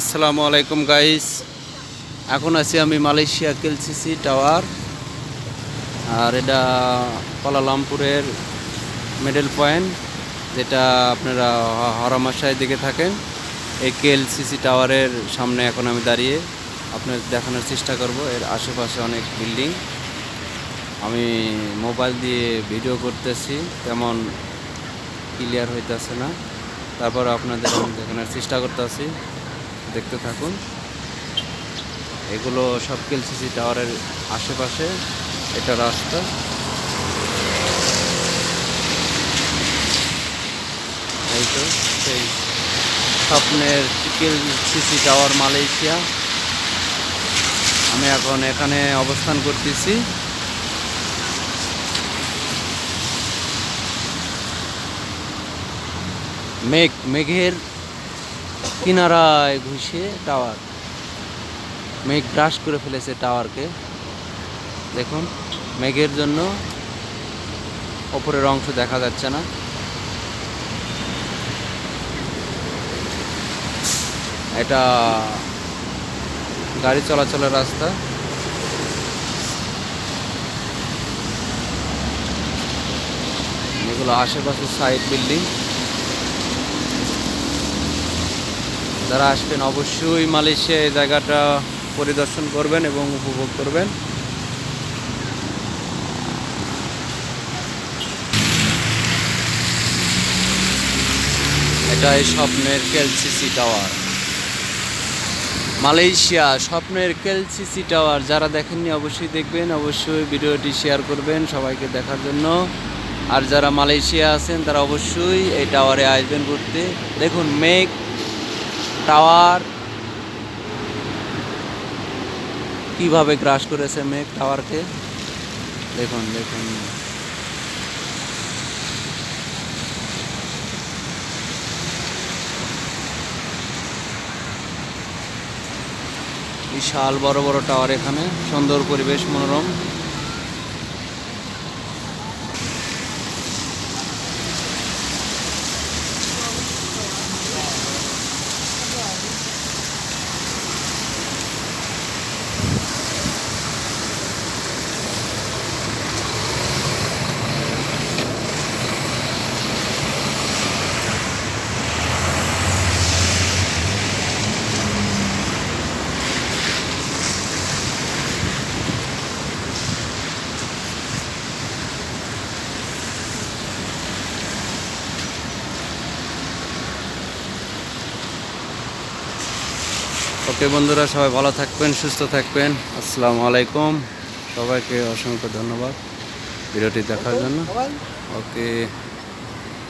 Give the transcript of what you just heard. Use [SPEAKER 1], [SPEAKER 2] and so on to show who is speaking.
[SPEAKER 1] আসসালামু আলাইকুম গাইস এখন আছি আমি মালয়েশিয়া কেলসিসি টাওয়ার, আর এটা কোলালামপুরের মিডল পয়েন্ট যেটা আপনারা হরামাশায় দিকে থাকেন। এই কেএলসিসি টাওয়ারের সামনে এখন আমি দাঁড়িয়ে আপনার দেখানোর চেষ্টা করব। এর আশেপাশে অনেক বিল্ডিং আমি মোবাইল দিয়ে ভিডিও করতেছি, তেমন ক্লিয়ার হইতেছে না। তারপর আপনাদের দেখানোর চেষ্টা করতেছি। দেখতে থাকুন। এগুলো সব কেলসিসি টাওয়ারের আশেপাশে, এটা রাস্তা। এই তো, সেই স্বপ্নের কেলসিসি টাওয়ার মালয়েশিয়া। আমি এখন এখানে অবস্থান করতেছি। মেঘ, মেঘের কিনারায় ঘুষে টাওয়ার। মেঘ গ্রাস করে ফেলেছে টাওয়ারকে। দেখুন, মেঘের জন্য ওপরের অংশ দেখা যাচ্ছে না। এটা গাড়ি চলাচলের রাস্তা। এগুলো আশেপাশে সাইড বিল্ডিং যারা আসবেন অবশ্যই মালয়েশিয়া এই জায়গাটা পরিদর্শন করবেন এবং উপভোগ করবেন। এটাই স্বপ্নের কেলসিসি টাওয়ার। মালয়েশিয়া স্বপ্নের কেলসিসি টাওয়ার। যারা দেখেননি অবশ্যই দেখবেন, অবশ্যই ভিডিওটি শেয়ার করবেন সবাইকে দেখার জন্য। আর যারা মালয়েশিয়া আছেন তারা অবশ্যই এই টাওয়ারে আসবেন ঘুরতে। দেখুন, মেঘ টাওয়ার কীভাবে গ্রাস করেছে মেঘ টাওয়ারকে? দেখুন দেখুন। বিশাল বড় বড় টাওয়ার এখানে। সুন্দর পরিবেশ, মনোরম। ওকে বন্ধুরা সবাই ভালো থাকবেন সুস্থ থাকবেন। আসসালামু আলাইকুম। সবাইকে অসংখ্য ধন্যবাদ ভিডিওটি দেখার জন্য। ওকে।